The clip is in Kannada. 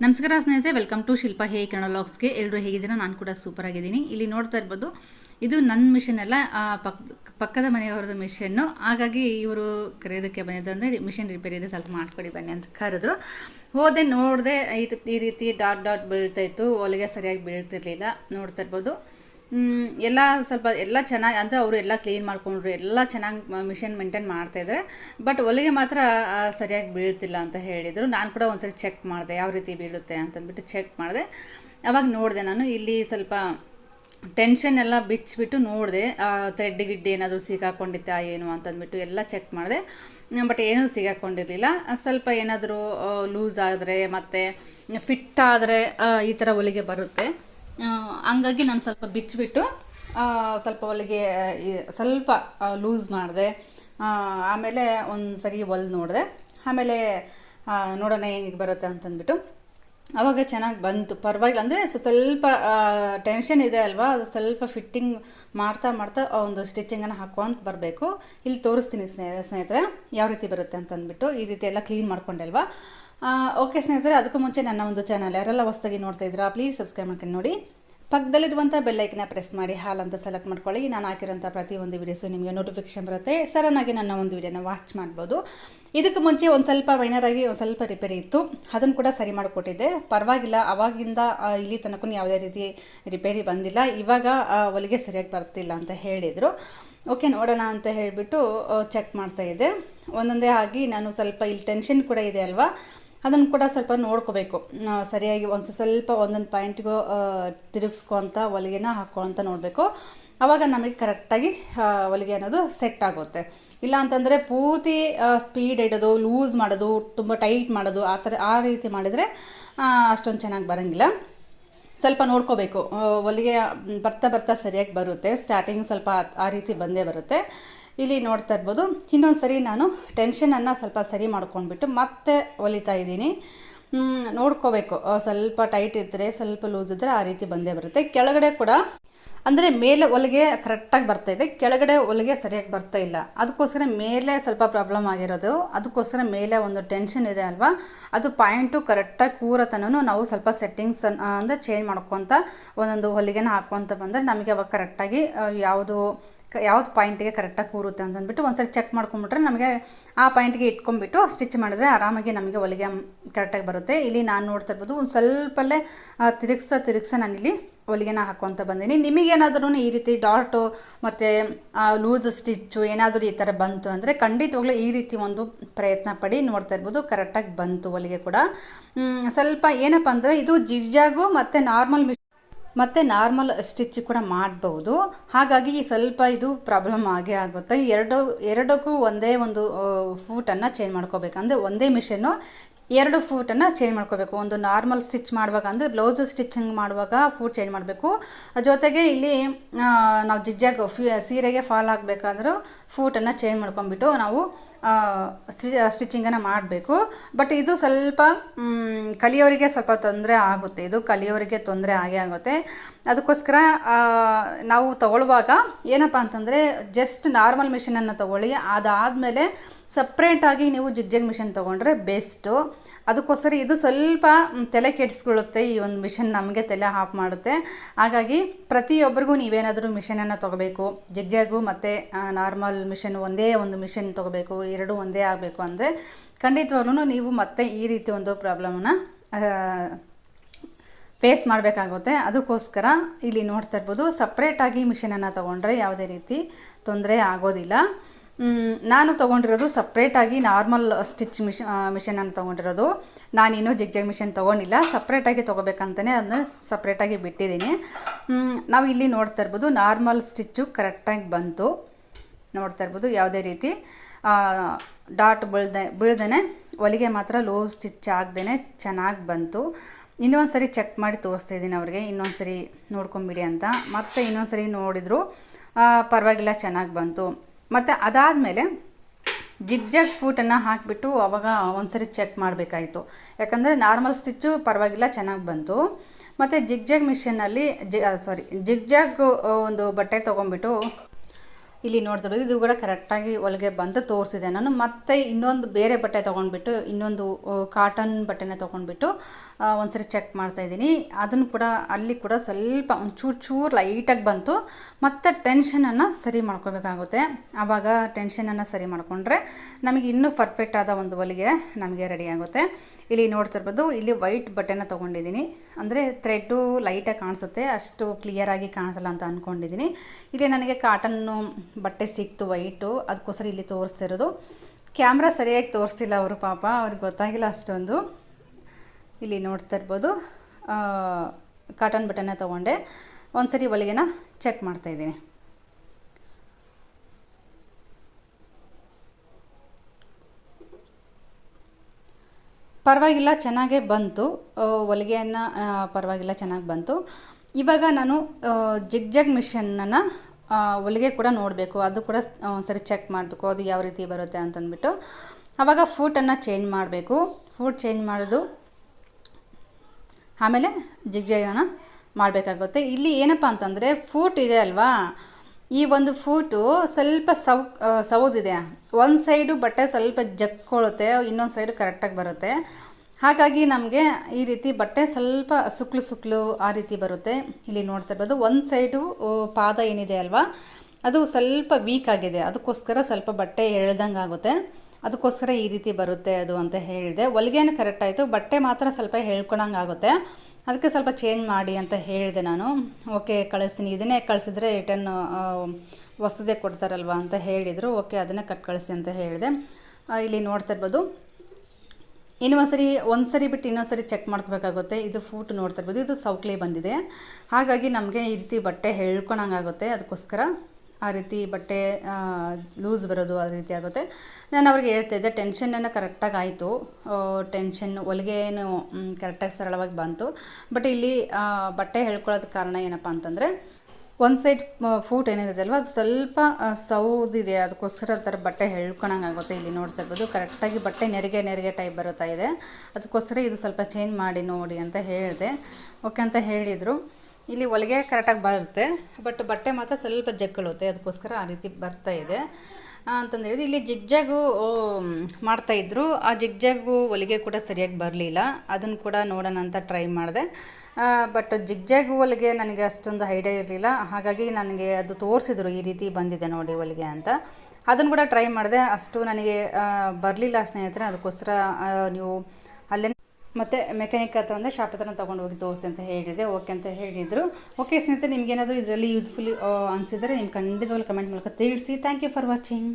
ನಮಸ್ಕಾರ ಸ್ನೇಹಿತರೆ welcome to Shilpa hey Kannada ಎಲ್ಲರೂ ಹೇಗಿದ್ದೀರಾ? ನಾನು ಕೂಡ ಸೂಪರ್ ಆಗಿದ್ದೀನಿ. ಇಲ್ಲಿ ನೋಡ್ತಾ ಇರ್ಬೋದು, ಇದು ನನ್ನ ಮಿಷನ್ ಅಲ್ಲ ಪಕ್, ಪಕ್ಕದ ಮನೆಯವರದ ಮಿಷನ್ನು ಹಾಗಾಗಿ ಇವರು ಕರೆಯೋದಕ್ಕೆ ಬಂದಿದ್ದು ಅಂದರೆ ಮಿಷನ್ ರಿಪೇರಿ ಇದೆ, ಸ್ವಲ್ಪ ಮಾಡ್ಕೊಡಿ ಬನ್ನಿ ಅಂತ ಕರೆದ್ರು. ಹೋದೆ, ನೋಡಿದೆ, ಈ ರೀತಿ- ಡಾಟ್ ಡಾಟ್ ಬೀಳ್ತಾ ಇತ್ತು. ಹೊಲಿಗೆ ಸರಿಯಾಗಿ ಬೀಳ್ತಿರ್ಲಿಲ್ಲ. ನೋಡ್ತಾ ಇರ್ಬೋದು. ಎಲ್ಲ ಸ್ವಲ್ಪ ಎಲ್ಲ ಚೆನ್ನಾಗಿ, ಅಂದರೆ ಅವರು ಎಲ್ಲ ಕ್ಲೀನ್ ಮಾಡ್ಕೊಂಡ್ರು, ಎಲ್ಲ ಚೆನ್ನಾಗಿ ಮಿಷನ್ ಮೇಂಟೈನ್ ಮಾಡ್ತಾಯಿದ್ರೆ ಬಟ್ ಹೊಲಿಗೆ ಮಾತ್ರ ಸರಿಯಾಗಿ ಬೀಳ್ತಿಲ್ಲ ಅಂತ ಹೇಳಿದರು. ನಾನು ಕೂಡ ಒಂದ್ಸರಿ ಚೆಕ್ ಮಾಡಿದೆ, ಯಾವ ರೀತಿ ಬೀಳುತ್ತೆ ಅಂತಂದ್ಬಿಟ್ಟು ಚೆಕ್ ಮಾಡಿದೆ. ಅವಾಗ ನೋಡಿದೆ ನಾನು, ಇಲ್ಲಿ ಸ್ವಲ್ಪ ಟೆನ್ಷನ್ ಎಲ್ಲ ಬಿಚ್ಚಿಬಿಟ್ಟು ನೋಡಿದೆ. ಥ್ರೆಡ್ ಗಿಡ್ಡು ಏನಾದರೂ ಸಿಗಾಕೊಂಡಿತ್ತಾ, ಏನು ಅಂತಂದ್ಬಿಟ್ಟು ಎಲ್ಲ ಚೆಕ್ ಮಾಡಿದೆ. ಬಟ್ ಏನೂ ಸಿಗಾಕೊಂಡಿರಲಿಲ್ಲ. ಸ್ವಲ್ಪ ಏನಾದರೂ ಲೂಸ್ ಆದರೆ, ಮತ್ತು ಫಿಟ್ ಆದರೆ ಈ ಥರ ಹೊಲಿಗೆ ಬರುತ್ತೆ. ಹಂಗಾಗಿ ನಾನು ಸ್ವಲ್ಪ ಬಿಚ್ಚಿಬಿಟ್ಟು ಸ್ವಲ್ಪ ಹೊಲಿಗೆ ಸ್ವಲ್ಪ ಲೂಸ್ ಮಾಡಿದೆ. ಆಮೇಲೆ ಒಂದು ಸರಿ ಹೊಲ್ದು ನೋಡಿದೆ. ಆಮೇಲೆ ನೋಡೋಣ ಹೆಂಗೆ ಬರುತ್ತೆ ಅಂತಂದ್ಬಿಟ್ಟು. ಆವಾಗ ಚೆನ್ನಾಗಿ ಬಂತು. ಪರವಾಗಿಲ್ಲ, ಅಂದರೆ ಸ್ವಲ್ಪ ಟೆನ್ಷನ್ ಇದೆ ಅಲ್ವಾ? ಅದು ಸ್ವಲ್ಪ ಫಿಟ್ಟಿಂಗ್ ಮಾಡ್ತಾ ಮಾಡ್ತಾ ಒಂದು ಸ್ಟಿಚಿಂಗನ್ನು ಹಾಕ್ಕೊಂಡು ಬರಬೇಕು. ಇಲ್ಲಿ ತೋರಿಸ್ತೀನಿ ಸ್ನೇಹ, ಸ್ನೇಹಿತರೆ, ಯಾವ ರೀತಿ ಬರುತ್ತೆ ಅಂತಂದ್ಬಿಟ್ಟು. ಈ ರೀತಿ ಎಲ್ಲ ಕ್ಲೀನ್ ಮಾಡ್ಕೊಂಡೆ ಅಲ್ವಾ? ಓಕೆ ಸ್ನೇಹಿತರೆ, ಅದಕ್ಕೂ ಮುಂಚೆ ನನ್ನ ಒಂದು ಚಾನಲ್ ಯಾರೆಲ್ಲ ಹೊಸ್ದಾಗಿ ನೋಡ್ತಾ ಇದ್ದೀರಾ ಪ್ಲೀಸ್ ಸಬ್ಸ್ಕ್ರೈಬ್ ಮಾಡ್ಕೊಂಡು ನೋಡಿ. ಪಕ್ಕದಲ್ಲಿರುವಂಥ ಬೆಲ್ಲೈಕನ್ನ ಪ್ರೆಸ್ ಮಾಡಿ, ಹಾಲ್ ಅಂತ ಸೆಲೆಕ್ಟ್ ಮಾಡ್ಕೊಳ್ಳಿ. ನಾನು ಹಾಕಿರೋಂಥ ಒಂದು ವೀಡಿಯೋಸು ನಿಮಗೆ ನೋಟಿಫಿಕೇಶನ್ ಬರುತ್ತೆ. ಸಡನ್ನಾಗಿ ನನ್ನ ಒಂದು ವೀಡಿಯೋನ ವಾಚ್ ಮಾಡ್ಬೋದು. ಇದಕ್ಕೆ ಮುಂಚೆ ಒಂದು ಸ್ವಲ್ಪ ಮೈನರಾಗಿ ಒಂದು ಸ್ವಲ್ಪ ರಿಪೇರಿ ಇತ್ತು. ಅದನ್ನು ಕೂಡ ಸರಿ ಮಾಡಿಕೊಟ್ಟಿದ್ದೆ. ಪರವಾಗಿಲ್ಲ, ಅವಾಗಿಂದ ಇಲ್ಲಿ ತನಕ ಯಾವುದೇ ರೀತಿ ರಿಪೇರಿ ಬಂದಿಲ್ಲ. ಇವಾಗ ಹೊಲಿಗೆ ಸರಿಯಾಗಿ ಬರ್ತಿಲ್ಲ ಅಂತ ಹೇಳಿದರು. ಓಕೆ, ನೋಡೋಣ ಅಂತ ಹೇಳಿಬಿಟ್ಟು ಚೆಕ್ ಮಾಡ್ತಾ ಇದ್ದೆ. ಒಂದೊಂದೇ ಆಗಿ ನಾನು ಸ್ವಲ್ಪ ಇಲ್ಲಿ ಟೆನ್ಷನ್ ಕೂಡ ಇದೆ ಅಲ್ವಾ? ಅದನ್ನು ಕೂಡ ಸ್ವಲ್ಪ ನೋಡ್ಕೋಬೇಕು. ಸರಿಯಾಗಿ ಒಂದು ಸ್ವಲ್ಪ ಒಂದೊಂದು ಪಾಯಿಂಟ್ಗೂ ತಿರುಗಿಸ್ಕೊಂತ ಹೊಲಿಗೆನ ಹಾಕ್ಕೊಂತ ನೋಡಬೇಕು. ಆವಾಗ ನಮಗೆ ಕರೆಕ್ಟಾಗಿ ಹೊಲಿಗೆ ಅನ್ನೋದು ಸೆಟ್ ಆಗುತ್ತೆ. ಇಲ್ಲ ಅಂತಂದರೆ ಪೂರ್ತಿ ಸ್ಪೀಡ್ ಇಡೋದು ಲೂಸ್ ಮಾಡೋದು, ತುಂಬ ಟೈಟ್ ಮಾಡೋದು, ಆ ಥರ, ಆ ರೀತಿ ಮಾಡಿದರೆ ಅಷ್ಟೊಂದು ಚೆನ್ನಾಗಿ ಬರೋಂಗಿಲ್ಲ. ಸ್ವಲ್ಪ ನೋಡ್ಕೋಬೇಕು. ಹೊಲಿಗೆ ಬರ್ತಾ ಬರ್ತಾ ಸರಿಯಾಗಿ ಬರುತ್ತೆ. ಸ್ಟಾರ್ಟಿಂಗ್ ಸ್ವಲ್ಪ ಆ ರೀತಿ ಬಂದೇ ಬರುತ್ತೆ. ಇಲ್ಲಿ ನೋಡ್ತಾ ಇರ್ಬೋದು. ಇನ್ನೊಂದು ಸರಿ ನಾನು ಟೆನ್ಷನನ್ನು ಸ್ವಲ್ಪ ಸರಿ ಮಾಡ್ಕೊಂಡ್ಬಿಟ್ಟು ಮತ್ತೆ ಹೊಲಿತಾ ಇದ್ದೀನಿ. ನೋಡ್ಕೋಬೇಕು. ಸ್ವಲ್ಪ ಟೈಟ್ ಇದ್ದರೆ ಸ್ವಲ್ಪ ಲೂಸ್ ಇದ್ದರೆ ಆ ರೀತಿ ಬಂದೇ ಬರುತ್ತೆ. ಕೆಳಗಡೆ ಕೂಡ ಅಂದರೆ ಮೇಲೆ ಹೊಲಿಗೆ ಕರೆಕ್ಟಾಗಿ ಬರ್ತಾ ಇದೆ. ಕೆಳಗಡೆ ಹೊಲಿಗೆ ಸರಿಯಾಗಿ ಬರ್ತಾ ಇಲ್ಲ. ಅದಕ್ಕೋಸ್ಕರ ಮೇಲೆ ಸ್ವಲ್ಪ ಪ್ರಾಬ್ಲಮ್ ಆಗಿರೋದು. ಅದಕ್ಕೋಸ್ಕರ ಮೇಲೆ ಒಂದು ಟೆನ್ಷನ್ ಇದೆ ಅಲ್ವಾ? ಅದು ಪಾಯಿಂಟು ಕರೆಕ್ಟಾಗಿ ಕೂರತನೂ ನಾವು ಸ್ವಲ್ಪ ಸೆಟ್ಟಿಂಗ್ಸ್ ಅಂದರೆ ಚೇಂಜ್ ಮಾಡ್ಕೊತ ಒಂದೊಂದು ಹೊಲಿಗೆನ ಹಾಕ್ಕೊತ ಬಂದರೆ ನಮಗೆ ಅವಾಗ ಕರೆಕ್ಟಾಗಿ ಯಾವುದು ಯಾವ್ದು ಪಾಯಿಂಟಿಗೆ ಕರೆಕ್ಟಾಗಿ ಕೂರುತ್ತೆ ಅಂತಂದ್ಬಿಟ್ಟು ಒಂದ್ಸರಿ ಚೆಕ್ ಮಾಡ್ಕೊಂಬಿಟ್ರೆ ನಮಗೆ ಆ ಪಾಯಿಂಟ್ಗೆ ಇಟ್ಕೊಂಡ್ಬಿಟ್ಟು ಸ್ಟಿಚ್ ಮಾಡಿದ್ರೆ ಆರಾಮಾಗಿ ನಮಗೆ ಹೊಲಿಗೆ ಕರೆಕ್ಟಾಗಿ ಬರುತ್ತೆ. ಇಲ್ಲಿ ನಾನು ನೋಡ್ತಾ ಇರ್ಬೋದು ಒಂದು ಸ್ವಲ್ಪಲ್ಲೇ ತಿರುಗಿಸ್ತಾ ತಿರುಗಿಸ್ತಾ ನಾನಿಲ್ಲಿ ಹೊಲಿಗೆನ ಹಾಕ್ಕೊತ ಬಂದೀನಿ. ನಿಮಗೇನಾದ್ರೂ ಈ ರೀತಿ ಡಾಟು ಮತ್ತು ಲೂಸ್ ಸ್ಟಿಚ್ಚು ಏನಾದರೂ ಈ ಥರ ಬಂತು ಅಂದರೆ ಖಂಡಿತವಾಗ್ಲೂ ಈ ರೀತಿ ಒಂದು ಪ್ರಯತ್ನ ಪಡಿ. ನೋಡ್ತಾ ಇರ್ಬೋದು ಕರೆಕ್ಟಾಗಿ ಬಂತು ಹೊಲಿಗೆ ಕೂಡ. ಸ್ವಲ್ಪ ಏನಪ್ಪ ಅಂದರೆ ಇದು ಜಿಗ್ಜಾಗು ಮತ್ತು ನಾರ್ಮಲ್ ಮತ್ತು ನಾರ್ಮಲ್ ಸ್ಟಿಚ್ ಕೂಡ ಮಾಡ್ಬೋದು. ಹಾಗಾಗಿ ಸ್ವಲ್ಪ ಇದು ಪ್ರಾಬ್ಲಮ್ ಆಗೇ ಆಗುತ್ತೆ. ಎರಡು, ಎರಡಕ್ಕೂ ಒಂದೇ ಒಂದು ಫೂಟನ್ನು ಚೇಂಜ್ ಮಾಡ್ಕೋಬೇಕು. ಅಂದರೆ ಒಂದೇ ಮಿಷನ್ನು ಎರಡು ಫೂಟನ್ನು ಚೇಂಜ್ ಮಾಡ್ಕೋಬೇಕು. ಒಂದು ನಾರ್ಮಲ್ ಸ್ಟಿಚ್ ಮಾಡುವಾಗ, ಅಂದರೆ ಬ್ಲೌಸ್ ಸ್ಟಿಚಿಂಗ್ ಮಾಡುವಾಗ ಫೂಟ್ ಚೇಂಜ್ ಮಾಡಬೇಕು. ಜೊತೆಗೆ ಇಲ್ಲಿ ನಾವು ಜಿಜ್ಜಾಗ ಸೀರೆಗೆ ಫಾಲ್ ಆಗಬೇಕಾದ್ರೂ ಫೂಟನ್ನು ಚೇಂಜ್ ಮಾಡ್ಕೊಂಡ್ಬಿಟ್ಟು ನಾವು ಸ್ಟಿಚಿಂಗನ್ನು ಮಾಡಬೇಕು. ಬಟ್ ಇದು ಸ್ವಲ್ಪ ಕಲಿಯೋರಿಗೆ ಸ್ವಲ್ಪ ತೊಂದರೆ ಆಗುತ್ತೆ. ಇದು ಕಲಿಯೋರಿಗೆ ತೊಂದರೆ ಆಗೇ ಆಗುತ್ತೆ. ಅದಕ್ಕೋಸ್ಕರ ನಾವು ತಗೊಳ್ಳುವಾಗ ಏನಪ್ಪ ಅಂತಂದರೆ ಜಸ್ಟ್ ನಾರ್ಮಲ್ ಮಿಷಿನನ್ನು ತಗೊಳ್ಳಿ. ಅದಾದಮೇಲೆ ಸಪ್ರೇಟಾಗಿ ನೀವು ಜಿಗ್ಜಗ್ ಮಿಷನ್ ತೊಗೊಂಡ್ರೆ ಬೆಸ್ಟು ಅದಕ್ಕೋಸ್ಕರ ಇದು ಸ್ವಲ್ಪ ತಲೆ ಕೆಡಿಸ್ಕೊಳ್ಳುತ್ತೆ. ಈ ಒಂದು ಮಿಷನ್ ನಮಗೆ ತಲೆ ಹಾಫ್ ಮಾಡುತ್ತೆ. ಹಾಗಾಗಿ ಪ್ರತಿಯೊಬ್ಬರಿಗೂ ನೀವೇನಾದರೂ ಮಿಷನನ್ನು ತೊಗೋಬೇಕು. ಜಿಗ್ಜಾಗು ಮತ್ತು ನಾರ್ಮಲ್ ಮಿಷನ್ ಒಂದೇ ಒಂದು ಮಿಷನ್ ತೊಗೋಬೇಕು. ಎರಡು ಒಂದೇ ಆಗಬೇಕು ಅಂದರೆ ಖಂಡಿತವಾಗ್ಲೂ ನೀವು ಮತ್ತೆ ಈ ರೀತಿ ಒಂದು ಪ್ರಾಬ್ಲಮನ್ನು ಫೇಸ್ ಮಾಡಬೇಕಾಗುತ್ತೆ. ಅದಕ್ಕೋಸ್ಕರ ಇಲ್ಲಿ ನೋಡ್ತಾ ಇರ್ಬೋದು ಸಪ್ರೇಟಾಗಿ ಮಿಷನನ್ನು ತೊಗೊಂಡ್ರೆ ಯಾವುದೇ ರೀತಿ ತೊಂದರೆ ಆಗೋದಿಲ್ಲ. ನಾನು ತೊಗೊಂಡಿರೋದು ಸಪ್ರೇಟಾಗಿ ನಾರ್ಮಲ್ ಸ್ಟಿಚ್ ಮಿಷ ಮಿಷನನ್ನು ತೊಗೊಂಡಿರೋದು. ನಾನಿನ್ನೂ ಜಿಗ್ ಜಗ್ ಮಿಷನ್ ತೊಗೊಂಡಿಲ್ಲ. ಸಪ್ರೇಟಾಗಿ ತೊಗೋಬೇಕಂತಲೇ ಅದನ್ನ ಸಪ್ರೇಟಾಗಿ ಬಿಟ್ಟಿದ್ದೀನಿ. ನಾವು ಇಲ್ಲಿ ನೋಡ್ತಾ ಇರ್ಬೋದು ನಾರ್ಮಲ್ ಸ್ಟಿಚ್ಚು ಕರೆಕ್ಟಾಗಿ ಬಂತು. ನೋಡ್ತಾ ಇರ್ಬೋದು ಯಾವುದೇ ರೀತಿ. ಡಾಟ್ ಬೀಳ್ದೆ ಬೀಳ್ದೇ ಹೊಲಿಗೆ ಮಾತ್ರ ಲೋ ಸ್ಟಿಚ್ ಆಗ್ದೇ ಚೆನ್ನಾಗಿ ಬಂತು. ಇನ್ನೊಂದು ಸರಿ ಚೆಕ್ ಮಾಡಿ ತೋರಿಸ್ತಾ ಇದ್ದೀನಿ ಅವ್ರಿಗೆ. ಇನ್ನೊಂದು ಸರಿ ನೋಡ್ಕೊಂಬಿಡಿ ಅಂತ. ಮತ್ತೆ ಇನ್ನೊಂದು ಸರಿ ನೋಡಿದ್ರು ಪರವಾಗಿಲ್ಲ ಚೆನ್ನಾಗಿ ಬಂತು. ಮತ್ತು ಅದಾದಮೇಲೆ ಜಿಗ್ಜಾಗ್ ಫೂಟನ್ನು ಹಾಕಿಬಿಟ್ಟು ಅವಾಗ ಒಂದ್ಸರಿ ಚೆಕ್ ಮಾಡಬೇಕಾಯಿತು. ಯಾಕಂದರೆ ನಾರ್ಮಲ್ ಸ್ಟಿಚ್ಚು ಪರವಾಗಿಲ್ಲ, ಚೆನ್ನಾಗಿ ಬಂತು. ಮತ್ತು ಜಿಗ್ಜಾಗ್ ಮಿಷಿನಲ್ಲಿ ಜಿ ಸಾರಿ ಜಿಗ್ಜಾಗ್ ಒಂದು ಬಟ್ಟೆ ತೊಗೊಂಬಿಟ್ಟು ಇಲ್ಲಿ ನೋಡ್ತಿರೋದು ಇದು ಕೂಡ ಕರೆಕ್ಟಾಗಿ ಒಳಗೆ ಬಂದು ತೋರಿಸಿದೆ. ನಾನು ಮತ್ತೆ ಇನ್ನೊಂದು ಬೇರೆ ಬಟ್ಟೆ ತೊಗೊಂಡ್ಬಿಟ್ಟು, ಇನ್ನೊಂದು ಕಾಟನ್ ಬಟ್ಟೆನ ತೊಗೊಂಡ್ಬಿಟ್ಟು ಒಂದ್ಸರಿ ಚೆಕ್ ಮಾಡ್ತಾ ಇದ್ದೀನಿ. ಅದನ್ನು ಕೂಡ ಅಲ್ಲಿ ಕೂಡ ಸ್ವಲ್ಪ ಒಂಚೂರು, ಚೂರು ಲೈಟಾಗಿ ಬಂತು. ಮತ್ತು ಟೆನ್ಷನನ್ನು ಸರಿ ಮಾಡ್ಕೋಬೇಕಾಗುತ್ತೆ. ಆವಾಗ ಟೆನ್ಷನನ್ನು ಸರಿ ಮಾಡಿಕೊಂಡ್ರೆ ನಮಗೆ ಇನ್ನೂ ಪರ್ಫೆಕ್ಟ್ ಒಂದು ಹೊಲಿಗೆ ನಮಗೆ ರೆಡಿ ಆಗುತ್ತೆ. ಇಲ್ಲಿ ನೋಡ್ತಿರ್ಬೋದು ಇಲ್ಲಿ ವೈಟ್ ಬಟ್ಟೆನ ತೊಗೊಂಡಿದ್ದೀನಿ. ಅಂದರೆ ಥ್ರೆಡ್ಡು ಲೈಟಾಗಿ ಕಾಣಿಸುತ್ತೆ. ಅಷ್ಟು ಕ್ಲಿಯರಾಗಿ ಕಾಣಿಸಲ್ಲ ಅಂತ ಅಂದ್ಕೊಂಡಿದ್ದೀನಿ ಇಲ್ಲಿ ನನಗೆ ಕಾಟನ್ನು ಬಟ್ಟೆ ಸಿಕ್ತು ವೈಟು ಅದಕ್ಕೋಸ್ಕರ ಇಲ್ಲಿ ತೋರಿಸ್ತಿರೋದು. ಕ್ಯಾಮ್ರಾ ಸರಿಯಾಗಿ ತೋರಿಸ್ತಿಲ್ಲ ಅವರು ಪಾಪ. ಅವ್ರಿಗೆ ಗೊತ್ತಾಗಿಲ್ಲ ಅಷ್ಟೊಂದು. ಇಲ್ಲಿ ನೋಡ್ತಾ ಇರ್ಬೋದು ಕಾಟನ್ ಬಟ್ಟೆನ ತೊಗೊಂಡೆ. ಒಂದ್ಸರಿ ಹೊಲಿಗೆನ ಚೆಕ್ ಮಾಡ್ತಾಯಿದ್ದೀನಿ ಪರವಾಗಿಲ್ಲ, ಚೆನ್ನಾಗೇ ಬಂತು. ಹೊಲಿಗೆಯನ್ನು ಪರವಾಗಿಲ್ಲ, ಚೆನ್ನಾಗಿ ಬಂತು. ಇವಾಗ ನಾನು ಜಿಗ್ ಜಗ್ ಮಿಷನ್ನನ್ನು ಹೊಲಿಗೆ ಕೂಡ ನೋಡಬೇಕು. ಅದು ಕೂಡ ಸರಿ ಚೆಕ್ ಮಾಡಬೇಕು, ಅದು ಯಾವ ರೀತಿ ಬರುತ್ತೆ ಅಂತಂದ್ಬಿಟ್ಟು. ಆವಾಗ ಫೂಟನ್ನು ಚೇಂಜ್ ಮಾಡಬೇಕು. ಫೂಟ್ ಚೇಂಜ್ ಮಾಡೋದು, ಆಮೇಲೆ ಜಿಗ್ ಜಗನ್ನು ಮಾಡಬೇಕಾಗುತ್ತೆ. ಇಲ್ಲಿ ಏನಪ್ಪ ಅಂತಂದರೆ, ಫೂಟ್ ಇದೆ ಅಲ್ವಾ? ಈ ಒಂದು ಫೂಟು ಸ್ವಲ್ಪ ಸವ್ ಸವದಿದೆ. ಒಂದು ಸೈಡು ಬಟ್ಟೆ ಸ್ವಲ್ಪ ಜಕ್ಕೊಳ್ಳುತ್ತೆ ಇನ್ನೊಂದು ಸೈಡು ಕರೆಕ್ಟಾಗಿ ಬರುತ್ತೆ. ಹಾಗಾಗಿ ನಮಗೆ ಈ ರೀತಿ ಬಟ್ಟೆ ಸ್ವಲ್ಪ ಸುಕ್ಲು ಸುಕ್ಲು ಆ ರೀತಿ ಬರುತ್ತೆ. ಇಲ್ಲಿ ನೋಡ್ತಾ ಇರ್ಬೋದು, ಒಂದು ಸೈಡು ಪಾದ ಏನಿದೆ ಅಲ್ವಾ? ಅದು ಸ್ವಲ್ಪ ವೀಕ್ ಆಗಿದೆ. ಅದಕ್ಕೋಸ್ಕರ ಸ್ವಲ್ಪ ಬಟ್ಟೆ ಎಳ್ದಂಗೆ ಆಗುತ್ತೆ. ಅದಕ್ಕೋಸ್ಕರ ಈ ರೀತಿ ಬರುತ್ತೆ ಅದು ಅಂತ ಹೇಳಿದೆ. ಹೊಲಿಗೆನೂ ಕರೆಕ್ಟ್ ಆಯಿತು. ಬಟ್ಟೆ ಮಾತ್ರ ಸ್ವಲ್ಪ ಹೇಳ್ಕೊಳಂಗೆ ಆಗುತ್ತೆ. ಅದಕ್ಕೆ ಸ್ವಲ್ಪ ಚೇಂಜ್ ಮಾಡಿ ಅಂತ ಹೇಳಿದೆ ನಾನು. ಓಕೆ ಕಳಿಸ್ತೀನಿ. ಇದನ್ನೇ ಕಳಿಸಿದ್ರೆ ರಿಟರ್ನ್ ಹೊಸದೇ ಕೊಡ್ತಾರಲ್ವ ಅಂತ ಹೇಳಿದರು. ಓಕೆ ಅದನ್ನೇ ಕಟ್ ಕಳಿಸಿ ಅಂತ ಹೇಳಿದೆ. ಇಲ್ಲಿ ನೋಡ್ತಾ ಇರ್ಬೋದು. ಇನ್ನು ಒಂದ್ಸರಿ ಒಂದು ಸರಿ ಬಿಟ್ಟು ಇನ್ನೊಂದು ಸರಿ ಚೆಕ್ ಮಾಡ್ಕೋಬೇಕಾಗುತ್ತೆ. ಇದು ಫೂಟ್ ನೋಡ್ತಾ ಇರ್ಬೋದು. ಇದು ಸೌಕ್ಲಿ ಬಂದಿದೆ. ಹಾಗಾಗಿ ನಮಗೆ ಈ ರೀತಿ ಬಟ್ಟೆ ಹೇಳ್ಕೊಳಂಗಾಗುತ್ತೆ ಅದಕ್ಕೋಸ್ಕರ ಆ ರೀತಿ ಬಟ್ಟೆ ಲೂಸ್ ಬರೋದು ಆ ರೀತಿ ಆಗುತ್ತೆ. ನಾನು ಅವ್ರಿಗೆ ಹೇಳ್ತಾಯಿದ್ದೆ ಟೆನ್ಷನನ್ನು ಕರೆಕ್ಟಾಗಿ ಆಯಿತು. ಟೆನ್ಷನ್ ಹೊಲಿಗೆನು ಕರೆಕ್ಟಾಗಿ ಸರಳವಾಗಿ ಬಂತು. ಬಟ್ ಇಲ್ಲಿ ಬಟ್ಟೆ ಹೇಳ್ಕೊಳ್ಳೋದಕ್ಕೆ ಕಾರಣ ಏನಪ್ಪ ಅಂತಂದರೆ, ಒಂದು ಸೈಡ್ ಫೂಟ್ ಏನಿರುತ್ತೆ ಅಲ್ವ, ಅದು ಸ್ವಲ್ಪ ಸೌದಿದೆ. ಅದಕ್ಕೋಸ್ಕರ ಥರ ಬಟ್ಟೆ ಆಗುತ್ತೆ ಇಲ್ಲಿ ನೋಡ್ತಾ ಇರ್ಬೋದು. ಕರೆಕ್ಟಾಗಿ ಬಟ್ಟೆ ನೆರಿಗೆ ನೆರಿಗೆ ಟೈಪ್ ಬರುತ್ತಾ ಇದೆ. ಅದಕ್ಕೋಸ್ಕರ ಇದು ಸ್ವಲ್ಪ ಚೇಂಜ್ ಮಾಡಿ ನೋಡಿ ಅಂತ ಹೇಳಿದೆ. ಓಕೆ ಅಂತ ಹೇಳಿದರು. ಇಲ್ಲಿ ಹೊಲಿಗೆ ಕರೆಕ್ಟಾಗಿ ಬರುತ್ತೆ. ಬಟ್ ಬಟ್ಟೆ ಮಾತ್ರ ಸ್ವಲ್ಪ ಜಗ್ಗಳುತ್ತೆ. ಅದಕ್ಕೋಸ್ಕರ ಆ ರೀತಿ ಬರ್ತಾ ಇದೆ. ಅಂತಂದೇಳಿದ್ರೆ ಇಲ್ಲಿ ಜಿಗ್ಜಾಗು ಮಾಡ್ತಾಯಿದ್ರು ಆ ಜಿಗ್ಜಾಗು ಹೊಲಿಗೆ ಕೂಡ ಸರಿಯಾಗಿ ಬರಲಿಲ್ಲ. ಅದನ್ನು ಕೂಡ ನೋಡೋಣ ಅಂತ ಟ್ರೈ ಮಾಡಿದೆ. ಬಟ್ ಜಿಗ್ಜಾಗ್ ಹೊಲಿಗೆ ನನಗೆ ಅಷ್ಟೊಂದು ಐಡಿಯಾ ಇರಲಿಲ್ಲ. ಹಾಗಾಗಿ ನನಗೆ ಅದು ತೋರಿಸಿದ್ರು ಈ ರೀತಿ ಬಂದಿದೆ ನೋಡಿ ಹೊಲಿಗೆ ಅಂತ. ಅದನ್ನು ಕೂಡ ಟ್ರೈ ಮಾಡಿದೆ. ಅಷ್ಟು ನನಗೆ ಬರಲಿಲ್ಲ ಸ್ನೇಹಿತರೆ. ಅದಕ್ಕೋಸ್ಕರ ನೀವು ಅಲ್ಲೇ ಮತ್ತು ಮೆಕ್ಯಾನಿಕ್ ಹತ್ರ ಅಂದರೆ ಶಾಪ್ ಹತ್ರ ತೊಗೊಂಡು ಹೋಗಿ ತೋರಿಸಿ ಅಂತ ಹೇಳಿದೆ. ಓಕೆ ಅಂತ ಹೇಳಿದರು. ಓಕೆ ಸ್ನೇಹಿತರೆ ನಿಮಗೇನಾದರೂ ಇದರಲ್ಲಿ ಯೂಸ್ಫುಲ್ ಅನಿಸಿದರೆ ನಿಮ್ಮ ಖಂಡಿತವಾಗ್ಲೂ ಕಮೆಂಟ್ ಮೂಲಕ ತಿಳಿಸಿ. Thank you for watching